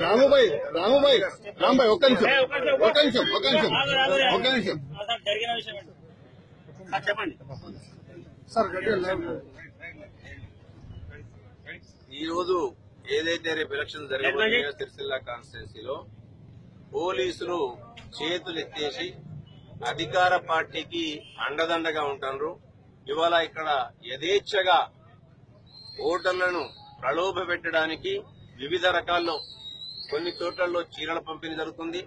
రాముబాయ్ రాముబాయ్ రాముబాయ్ ఒక్క నిమిషం ఒక్క నిమిషం ఒక్క నిమిషం ఒక్క నిమిషం. చెప్పండి సార్ ఈ రోజు ఏదైతే రేపు ఎలక్షన్ జరగబోతున్నాయో సిరిసిల్ల కాన్స్టిట్యున్సీలో పోలీసులు చేతులు ఎత్తేసి అధికార పార్టీకి అండదండగా ఉంటారు ఇవాళ ఇక్కడ యథేచ్ఛగా ఓటర్లను ప్రలోభ పెట్టడానికి వివిధ రకాల్లో కొన్ని చోట్లలో చీరల పంపిణీ జరుగుతుంది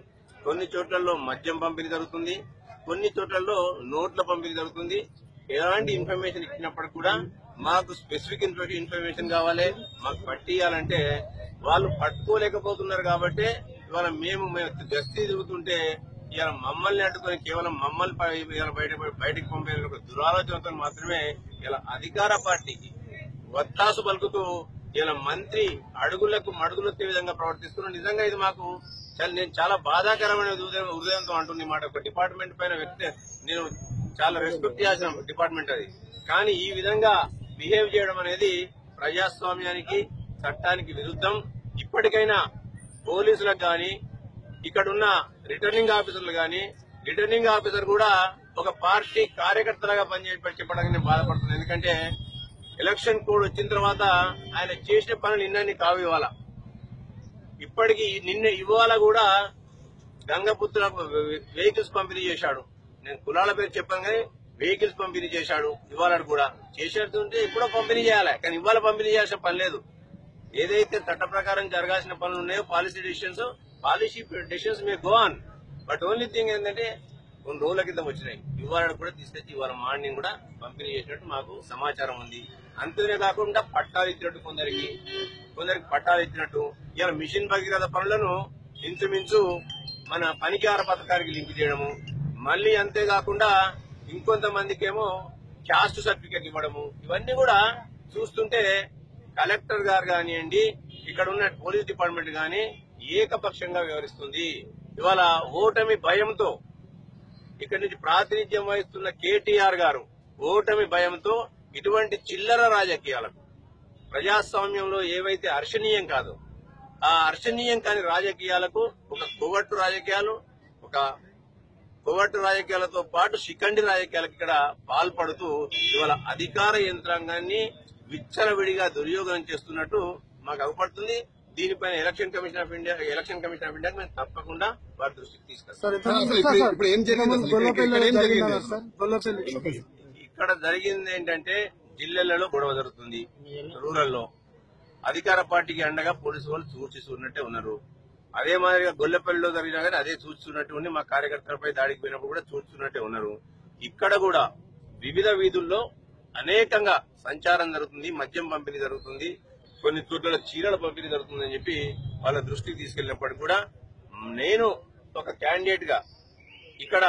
కొన్ని చోట్లలో మద్యం పంపిణీ జరుగుతుంది కొన్ని చోట్లలో నోట్ల పంపిణీ జరుగుతుంది. ఎలాంటి ఇన్ఫర్మేషన్ ఇచ్చినప్పుడు కూడా మాకు స్పెసిఫిక్ ఇన్ఫర్మేషన్ కావాలి మాకు పట్టియాలంటే వాళ్ళు పట్టుకోలేకపోతున్నారు కాబట్టి ఇవాళ మేము మేము గస్తీ తిరుగుతుంటే ఇవాళ మమ్మల్ని అడ్డుకొని కేవలం మమ్మల్ని బయట బయటకు పంపే దురాలోచనతో మాత్రమే ఇలా అధికార పార్టీకి వత్తాసు పలుకుతూ ఇలా మంత్రి అడుగులకు మడుగులెత్తే విధంగా ప్రవర్తిస్తున్నాం నిజంగా ఇది మాకు నేను చాలా బాధాకరమైన హృదయంతో అంటుంది మాట. ఒక డిపార్ట్మెంట్ పైన వ్యక్తి నేను చాలా రెస్పెక్ట్ చేసిన డిపార్ట్మెంట్ అది. కానీ ఈ విధంగా బిహేవ్ చేయడం అనేది ప్రజాస్వామ్యానికి చట్టానికి విరుద్ధం. ఇప్పటికైనా పోలీసులకు కానీ ఇక్కడున్న రిటర్నింగ్ ఆఫీసర్లు కానీ రిటర్నింగ్ ఆఫీసర్ కూడా ఒక పార్టీ కార్యకర్తలుగా పనిచేయ చెప్పడానికి నేను బాధపడుతున్నాను. ఎందుకంటే ఎలక్షన్ కోడ్ వచ్చిన తర్వాత ఆయన చేసిన పనులు నిన్న కావు ఇవాళ. ఇప్పటికి నిన్న ఇవాళ కూడా గంగపుత్ర వెహికల్స్ పంపిణీ చేశాడు. నేను కులాల పేరు చెప్పాను కానీ వెహికల్స్ పంపిణీ చేశాడు ఇవాళ కూడా. చేసేటుంటే ఎప్పుడో పంపిణీ చేయాలి. కానీ ఇవాళ పంపిణీ చేయాల్సిన పని లేదు. ఏదైతే చట్ట ప్రకారం జరగాల్సిన పనులు ఉన్నాయో policy decisions policy decisions may go on but only thing ఏంటంటే కొన్ని రోజుల క్రితం వచ్చినాయి. ఇవాళ కూడా తీసుకొచ్చి ఇవాళ మార్నింగ్ కూడా పంపిణీ చేసినట్టు మాకు సమాచారం ఉంది. అంతేనే కాకుండా పట్టాలు ఇచ్చినట్టు కొందరికి కొందరికి పట్టాలు ఇచ్చినట్టు ఇలా మిషన్ భగీరథ పనులను ఇంచుమించు మన పనికార పథకానికి లింక్ చేయడము మళ్ళీ అంతేకాకుండా ఇంకొంతమందికేమో క్యాస్ట్ సర్టిఫికేట్ ఇవ్వడము ఇవన్నీ కూడా చూస్తుంటే కలెక్టర్ గారు కానివ్వండి ఇక్కడ ఉన్న పోలీస్ డిపార్ట్మెంట్ గాని ఏకపక్షంగా వ్యవహరిస్తుంది. ఇవాళ ఓటమి భయంతో ఇక్కడి నుంచి ప్రాతినిధ్యం వహిస్తున్న కేటీఆర్ గారు ఓటమి భయంతో ఇటువంటి చిల్లర రాజకీయాలకు ప్రజాస్వామ్యంలో ఏవైతే హర్షణీయం కాదు ఆ హర్షణీయం కాని రాజకీయాలకు ఒక కొవ్వట్టు రాజకీయాలు ఒక కొవ్వట్టు రాజకీయాలతో పాటు శిఖండి రాజకీయాలకు ఇక్కడ పాల్పడుతూ ఇవాళ అధికార యంత్రాంగాన్ని విచ్చలవిడిగా దుర్యోగం చేస్తున్నట్టు మాకు అవపడుతుంది దీనిపైన election commission of India election commission of ఇండియాకి మేము తప్పకుండా వారి దృష్టికి తీసుకొస్తాం? ఇక్కడ- జరిగింది అసలు? ఇక్కడ జరిగింది ఏంటంటే జిల్లాలలో గొడవ జరుగుతుంది. రూరల్లో అధికార పార్టీకి అండగా పోలీసు వాళ్ళు సూచిస్తున్నట్టే ఉన్నారు. అదే మాదిరిగా గొల్లపల్లిలో జరిగినా కానీ అదే చూస్తున్నట్టు ఉంది మా కార్యకర్తలపై దాడికి పోయినప్పుడు కూడా చూస్తున్నట్టే ఉన్నారు. ఇక్కడ కూడా వివిధ వీధుల్లో అనేకంగా సంచారం జరుగుతుంది మద్యం పంపిణీ జరుగుతుంది కొన్ని చోట్ల చీరల పంపిణీ జరుగుతుంది అని చెప్పి వాళ్ళ దృష్టికి తీసుకెళ్ళినప్పటికీ కూడా నేను ఒక క్యాండిడేట్గా ఇక్కడ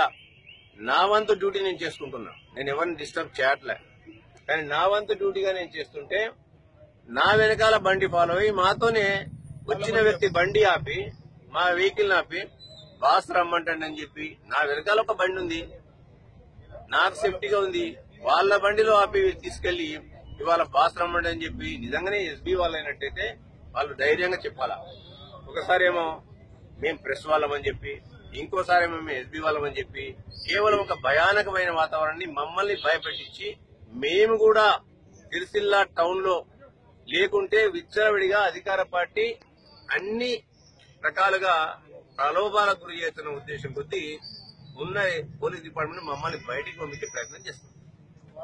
నా వంతు డ్యూటీ నేను చేసుకుంటున్నా. నేను ఎవరిని డిస్టర్బ్ చేయట్లే. కానీ నా వంతు డ్యూటీగా నేను చేస్తుంటే నా వెనకాల బండి ఫాలో అయ్యి మాతోనే వచ్చిన వ్యక్తి బండి ఆపి మా వెహికల్ ఆపి బాస్ రమ్మంటండి అని చెప్పి నా వెనకాల ఒక బండి ఉంది. నాకు సేఫ్టీగా ఉంది. వాళ్ళ బండిలో ఆపి తీసుకెళ్ళి ఇవాళ బాస్ రమ్మండి అని చెప్పి నిజంగానే ఎస్బీ వాళ్ళు అయినట్టయితే వాళ్ళు ధైర్యంగా చెప్పాలా? ఒకసారి ఏమో మేము ప్రెస్ వాళ్ళమని చెప్పి ఇంకోసారి ఏమో మేము ఎస్బీ వాళ్ళమని చెప్పి కేవలం ఒక భయానకమైన వాతావరణాన్ని మమ్మల్ని భయపెట్టించి మేము కూడా సిరిసిల్ల టౌన్లో లేకుంటే విచ్చలవిడిగా అధికార పార్టీ అన్ని రకాలుగా ప్రలోభాలకు గురి చేస్తున్న ఉద్దేశం కొద్దీ ఉన్న పోలీస్ డిపార్ట్మెంట్ మమ్మల్ని బయటికి పంపించే ప్రయత్నం చేస్తుంది.